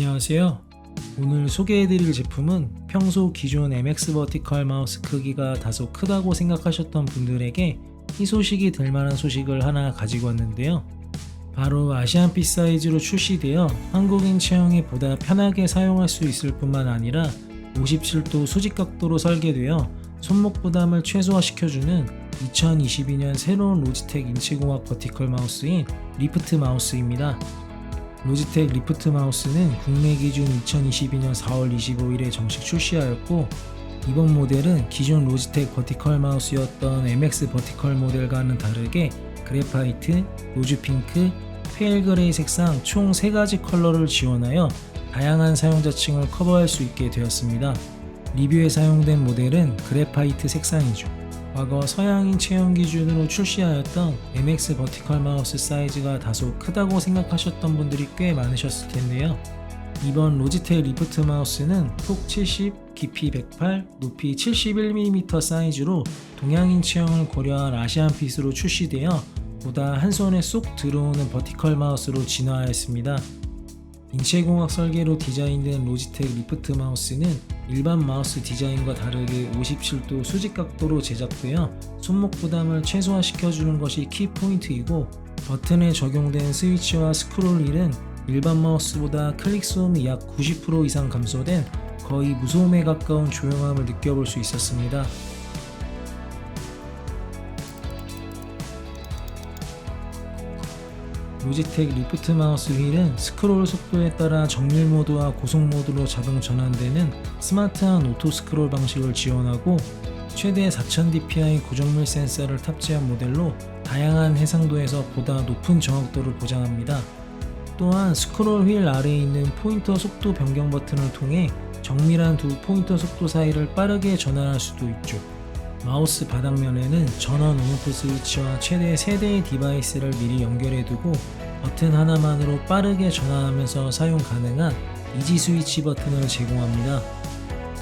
안녕하세요. 오늘 소개해드릴 제품은 평소 기존 MX 버티컬 마우스 크기가 다소 크다고 생각하셨던 분들에게 희소식이 될 만한 소식을 하나 가지고 왔는데요. 바로 아시안핏 사이즈로 출시되어 한국인 체형에 보다 편하게 사용할 수 있을 뿐만 아니라 57도 수직 각도로 설계되어 손목 부담을 최소화시켜주는 2022년 새로운 로지텍 인체공학 버티컬 마우스인 리프트 마우스입니다. 로지텍 리프트 마우스는 국내 기준 2022년 4월 25일에 정식 출시하였고 이번 모델은 기존 로지텍 버티컬 마우스였던 MX 버티컬 모델과는 다르게 그래파이트, 로즈 핑크, 페일 그레이 색상 총 3가지 컬러를 지원하여 다양한 사용자층을 커버할 수 있게 되었습니다. 리뷰에 사용된 모델은 그래파이트 색상이죠. 과거 서양인 체형 기준으로 출시하였던 MX 버티컬 마우스 사이즈가 다소 크다고 생각하셨던 분들이 꽤 많으셨을 텐데요. 이번 로지텍 리프트 마우스는 폭 70, 깊이 108, 높이 71mm 사이즈로 동양인 체형을 고려한 아시안 핏으로 출시되어 보다 한 손에 쏙 들어오는 버티컬 마우스로 진화하였습니다. 인체공학 설계로 디자인된 로지텍 리프트 마우스는 일반 마우스 디자인과 다르게 57도 수직 각도로 제작되어 손목 부담을 최소화시켜주는 것이 키포인트이고 버튼에 적용된 스위치와 스크롤 휠은 일반 마우스보다 클릭 소음이 약 90% 이상 감소된 거의 무소음에 가까운 조용함을 느껴볼 수 있었습니다. 로지텍 리프트 마우스 휠은 스크롤 속도에 따라 정밀 모드와 고속 모드로 자동 전환되는 스마트한 오토 스크롤 방식을 지원하고 최대 4000dpi 고정밀 센서를 탑재한 모델로 다양한 해상도에서 보다 높은 정확도를 보장합니다. 또한 스크롤 휠 아래에 있는 포인터 속도 변경 버튼을 통해 정밀한 두 포인터 속도 사이를 빠르게 전환할 수도 있죠. 마우스 바닥면에는 전원 온오프 스위치와 최대 3대의 디바이스를 미리 연결해두고 버튼 하나만으로 빠르게 전환하면서 사용 가능한 이지 스위치 버튼을 제공합니다.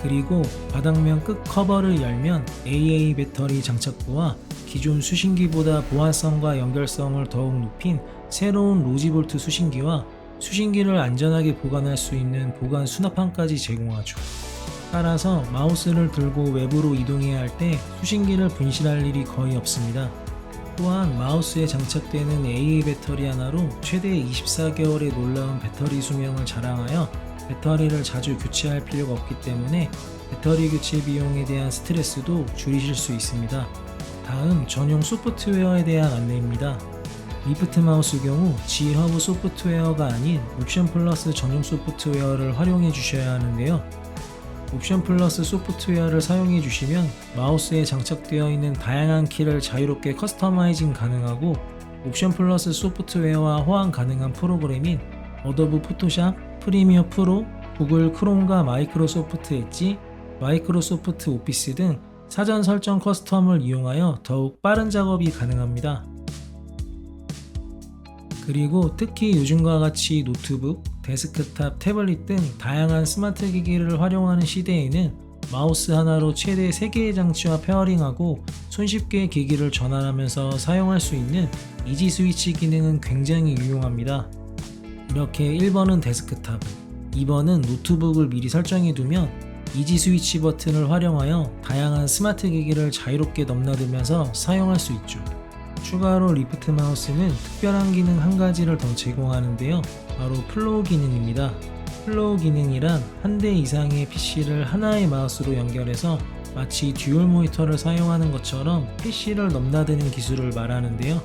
그리고 바닥면 끝 커버를 열면 AA 배터리 장착부와 기존 수신기보다 보안성과 연결성을 더욱 높인 새로운 로지볼트 수신기와 수신기를 안전하게 보관할 수 있는 보관 수납함까지 제공하죠. 따라서 마우스를 들고 외부로 이동해야 할 때 수신기를 분실할 일이 거의 없습니다. 또한 마우스에 장착되는 AA 배터리 하나로 최대 24개월의 놀라운 배터리 수명을 자랑하여 배터리를 자주 교체할 필요가 없기 때문에 배터리 교체 비용에 대한 스트레스도 줄이실 수 있습니다. 다음 전용 소프트웨어에 대한 안내입니다. 리프트 마우스 경우 G 허브 소프트웨어가 아닌 옵션 플러스 전용 소프트웨어를 활용해 주셔야 하는데요. 옵션 플러스 소프트웨어를 사용해 주시면 마우스에 장착되어 있는 다양한 키를 자유롭게 커스터마이징 가능하고 옵션 플러스 소프트웨어와 호환 가능한 프로그램인 어도브 포토샵, 프리미어 프로, 구글 크롬과 마이크로소프트 엣지, 마이크로소프트 오피스 등 사전 설정 커스텀을 이용하여 더욱 빠른 작업이 가능합니다. 그리고 특히 요즘과 같이 노트북, 데스크탑, 태블릿 등 다양한 스마트 기기를 활용하는 시대에는 마우스 하나로 최대 3개의 장치와 페어링하고 손쉽게 기기를 전환하면서 사용할 수 있는 이지 스위치 기능은 굉장히 유용합니다. 이렇게 1번은 데스크탑, 2번은 노트북을 미리 설정해 두면 이지 스위치 버튼을 활용하여 다양한 스마트 기기를 자유롭게 넘나들면서 사용할 수 있죠. 추가로 리프트 마우스는 특별한 기능 한 가지를 더 제공하는데요. 바로 플로우 기능입니다. 플로우 기능이란 한 대 이상의 PC를 하나의 마우스로 연결해서 마치 듀얼 모니터를 사용하는 것처럼 PC를 넘나드는 기술을 말하는데요.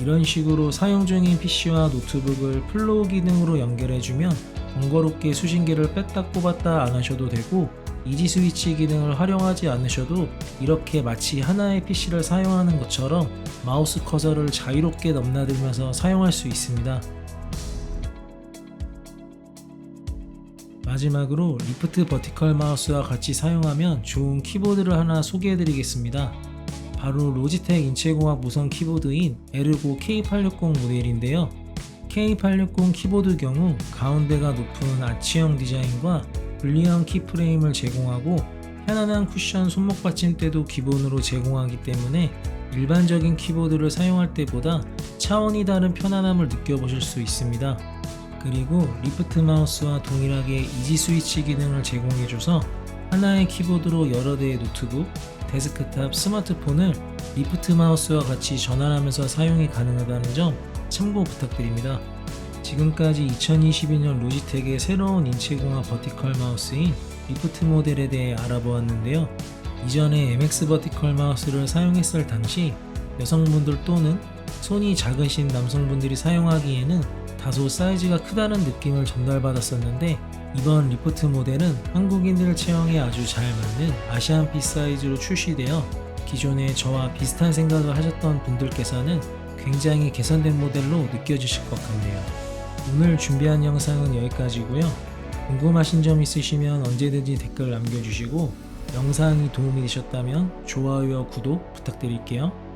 이런 식으로 사용 중인 PC와 노트북을 플로우 기능으로 연결해주면 번거롭게 수신기를 뺐다 꼽았다 안 하셔도 되고 이지 스위치 기능을 활용하지 않으셔도 이렇게 마치 하나의 PC를 사용하는 것처럼 마우스 커서를 자유롭게 넘나들면서 사용할 수 있습니다. 마지막으로 리프트 버티컬 마우스와 같이 사용하면 좋은 키보드를 하나 소개해 드리겠습니다. 바로 로지텍 인체공학 무선 키보드인 에르고 K860 모델인데요. K860 키보드 경우 가운데가 높은 아치형 디자인과 분리형 키프레임을 제공하고 편안한 쿠션 손목 받침대도 기본으로 제공하기 때문에 일반적인 키보드를 사용할 때보다 차원이 다른 편안함을 느껴보실 수 있습니다. 그리고 리프트 마우스와 동일하게 이지 스위치 기능을 제공해줘서 하나의 키보드로 여러 대의 노트북, 데스크탑, 스마트폰을 리프트 마우스와 같이 전환하면서 사용이 가능하다는 점 참고 부탁드립니다. 지금까지 2022년 로지텍의 새로운 인체공학 버티컬 마우스인 리프트 모델에 대해 알아보았는데요. 이전에 MX 버티컬 마우스를 사용했을 당시 여성분들 또는 손이 작으신 남성분들이 사용하기에는 다소 사이즈가 크다는 느낌을 전달받았었는데 이번 리프트 모델은 한국인들 체형에 아주 잘 맞는 아시안핏 사이즈로 출시되어 기존에 저와 비슷한 생각을 하셨던 분들께서는 굉장히 개선된 모델로 느껴지실 것 같네요. 오늘 준비한 영상은 여기까지고요. 궁금하신 점 있으시면 언제든지 댓글 남겨주시고 영상이 도움이 되셨다면 좋아요와 구독 부탁드릴게요.